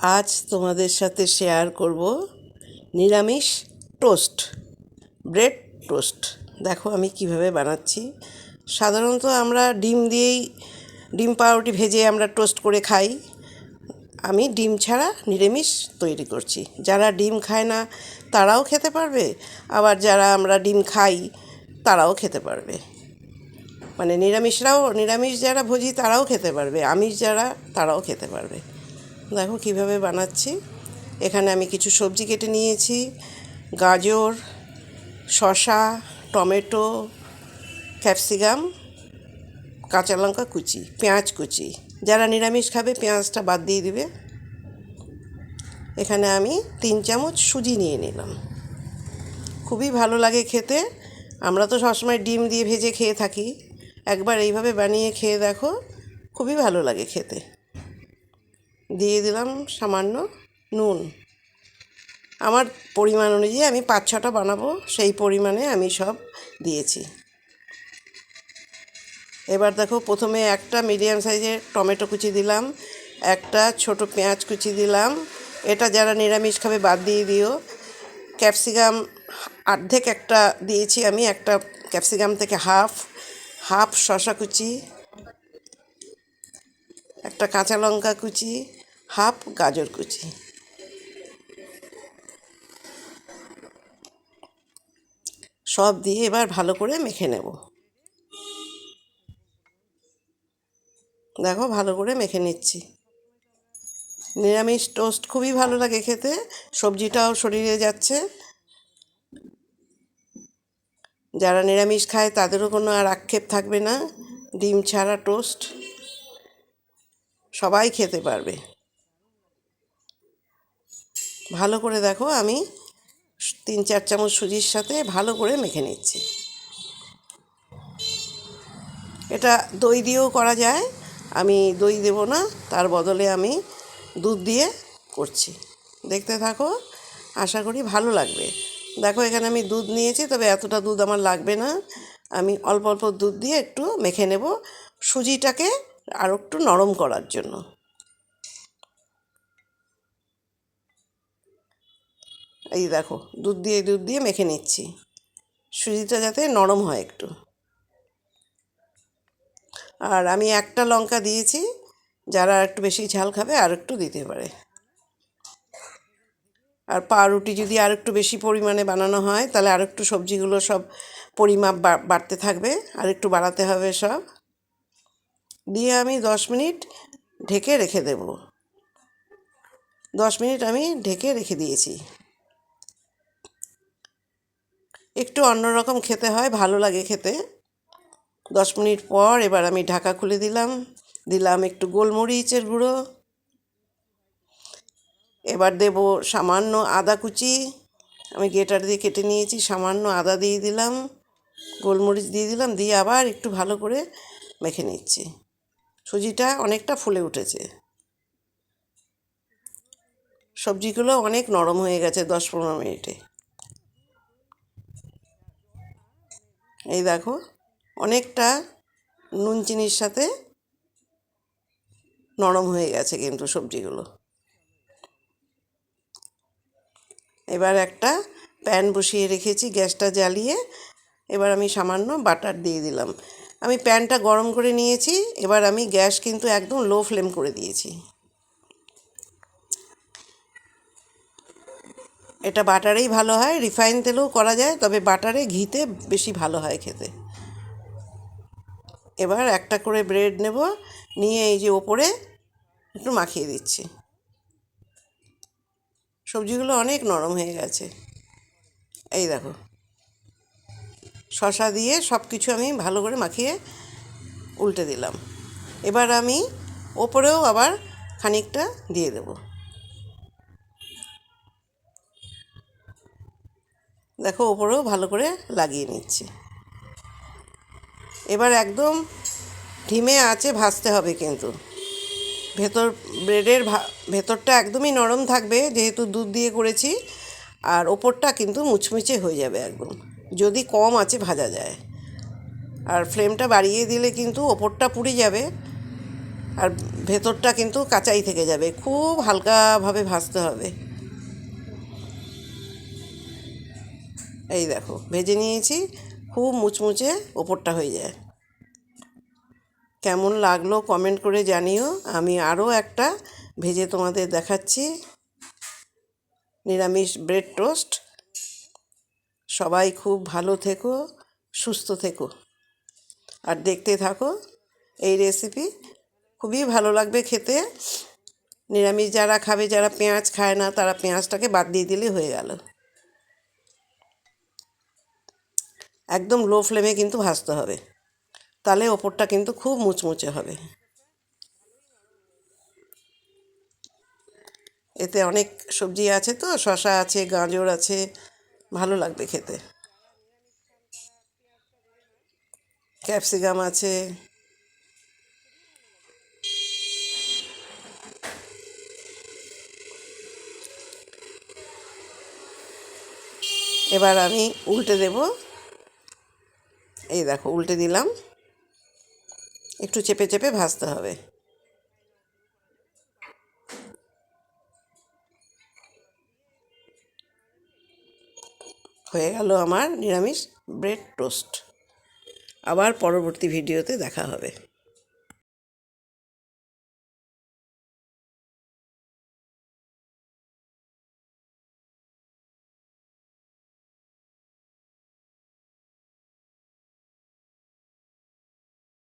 আজ তোমাদের সাথে শেয়ার করব নিরামিষ টোস্ট ব্রেড টোস্ট দেখো আমি কীভাবে বানাচ্ছি। সাধারণত আমরা ডিম দিয়েই, ডিম পাউরুটি ভেজে আমরা টোস্ট করে খাই। আমি ডিম ছাড়া নিরামিষ তৈরি করছি। যারা ডিম খায় না, তারাও খেতে পারবে। আবার যারা আমরা ডিম খাই, তারাও খেতে পারবে। মানে নিরামিষরাও, নিরামিষ যারা ভোজি, তারাও খেতে পারবে। আমিষ যারা, তারাও খেতে পারবে। দেখো কীভাবে বানাচ্ছি। এখানে আমি কিছু সবজি কেটে নিয়েছি, গাজর, শসা, টমেটো, ক্যাপসিকাম, কাঁচা লঙ্কা কুচি, পেঁয়াজ কুচি। যারা নিরামিষ খাবে পেঁয়াজটা বাদ দিয়ে দিবে। এখানে আমি তিন চামচ সুজি নিয়ে নিলাম। খুবই ভালো লাগে খেতে। আমরা তো সবসময় ডিম দিয়ে ভেজে খেয়ে থাকি। একবার এইভাবে বানিয়ে খেয়ে দেখো, খুবই ভালো লাগে খেতে। দিয়ে দিলাম সামান্য নুন। আমার পরিমাণ অনুযায়ী আমি পাঁচ ছটা বানাবো, সেই পরিমাণে আমি সব দিয়েছি। এবার দেখো প্রথমে একটা মিডিয়াম সাইজের টমেটো কুচি দিলাম, একটা ছোট পেঁয়াজ কুচি দিলাম। এটা যারা নিরামিষ খাবে বাদ দিয়ে দিও। ক্যাপসিকাম অর্ধেক একটা দিয়েছি আমি, একটা ক্যাপসিকাম থেকে হাফ হাফ শশা কুচি, একটা কাঁচা লঙ্কা কুচি হাফ গাজর কুচি। সব দিয়ে এবার ভালো করে মেখে নেব। দেখো ভালো করে মেখে নিচ্ছি। নিরামিষ টোস্ট খুবই ভালো লাগে খেতে, সবজিটাও শরীরে যাচ্ছে। যারা নিরামিষ খায় তাদেরও কোনো আর আক্ষেপ থাকবে না। ডিম ছাড়া টোস্ট সবাই খেতে পারবে। ভালো করে দেখো, আমি তিন চার চামচ সুজির সাথে ভালো করে মেখে নিচ্ছি। এটা দই দিয়েও করা যায়, আমি দই দেব না, তার বদলে আমি দুধ দিয়ে করছি। দেখতে থাকো, আশা করি ভালো লাগবে। দেখো, এখানে আমি দুধ নিয়েছি, তবে এতটা দুধ আমার লাগবে না। আমি অল্প অল্প দুধ দিয়ে একটু মেখে নেব সুজিটাকে আরও একটু নরম করার জন্য। এই দেখো, দুধ দিয়ে দুধ দিয়ে মেখে নিচ্ছি। সুজিটা যাতে নরম হয় একটু। আর আমি একটা লঙ্কা দিয়েছি, যারা একটু বেশি ঝাল খাবে আর একটু দিতে পারে। আর পাউরুটি যদি আর একটু বেশি পরিমাণে বানানো হয়, তাহলে আর একটু সবজিগুলো সব পরিমাপ বাড়তে থাকবে, আর একটু বাড়াতে হবে সব। দিয়ে আমি দশ মিনিট ঢেকে রেখে দেব। দশ মিনিট আমি ঢেকে রেখে দিয়েছি। একটু অন্যরকম খেতে হয়, ভালো লাগে খেতে। দশ মিনিট পর এবার আমি ঢাকা খুলে দিলাম। দিলাম একটু গোলমরিচের গুঁড়ো। এবার দেব সামান্য আদা কুচি। আমি গেটার দিয়ে কেটে নিয়েছি, সামান্য আদা দিয়ে দিলাম। গোলমরিচ দিয়ে দিলাম, দিয়ে আবার একটু ভালো করে মেখে নিচ্ছি। সুজিটা অনেকটা ফুলে উঠেছে। সবজিগুলো অনেক নরম হয়ে গেছে দশ পনেরো মিনিটে। এই দেখো, অনেকটা নুন চিনির সাথে নরম হয়ে গেছে কিন্তু সবজিগুলো। এবার একটা প্যান বসিয়ে রেখেছি গ্যাসটা জ্বালিয়ে। এবার আমি সামান্য বাটার দিয়ে দিলাম। আমি প্যানটা গরম করে নিয়েছি, এবার আমি গ্যাস কিন্তু একদম লো ফ্লেম করে দিয়েছি। এটা বাটারেই ভালো হয় রিফাইন তেলেও করা যায়, তবে বাটারে ঘিতে বেশি ভালো হয় খেতে। এবার একটা করে ব্রেড নেব, নিয়ে এই যে ওপরে একটু মাখিয়ে দিচ্ছি। সবজিগুলো অনেক নরম হয়ে গেছে। এই দেখো। শশা দিয়ে সব কিছু আমি ভালো করে মাখিয়ে উল্টে দিলাম। এবার আমি ওপরেও আবার খানিকটা দিয়ে দেব। দেখো ওপরেও ভালো করে লাগিয়ে নিচ্ছি। এবার একদম ধিমে আছে, ভাজতে হবে কিন্তু। ভেতর, ব্রেডের ভেতরটা একদমই নরম থাকবে, যেহেতু দুধ দিয়ে করেছি, আর ওপরটা কিন্তু মুচমুচে হয়ে যাবে একদম। যদি কম আছে, ভাজা যায়। আর ফ্লেমটা বাড়িয়ে দিলে কিন্তু ওপরটা পুড়ে যাবে, আর ভেতরটা কিন্তু কাঁচাই থেকে যাবে। খুব হালকাভাবে ভাজতে হবে। এই দেখো, ভেজে নিয়েছি, খুব মুচমুচে ওপরটা হয়ে যায়। কেমন লাগল কমেন্ট করে জানিও। আমি আরও একটা ভেজে তোমাদের দেখাচ্ছি। নিরামিষ ব্রেড টোস্ট সবাই খুব ভালো থেকো, সুস্থ থেকো। আর দেখতে থাকো, এই রেসিপি খুবই ভালো লাগবে খেতে। নিরামিষ যারা খাবে, যারা পেঁয়াজ খায় না, তারা পেঁয়াজটাকে বাদ দিয়ে দিলে হয়ে গেল। একদম লো ফ্লেমে কিন্তু ভাজতে হবে। তাহলে ওপরটা কিন্তু খুব মুচমুচে হবে। এতে অনেক সবজি আছে তো শশা আছে, গাজর আছে, ভালো লাগবে খেতে। ক্যাপসিকাম আছে। এবার আমি উল্টে দেব এই দেখো, উল্টে দিলাম একটু চেপে চেপে ভাজতে হবে। হয়ে গেল আমার নিরামিষ ব্রেড টোস্ট। আবার পরবর্তী ভিডিওতে দেখা হবে।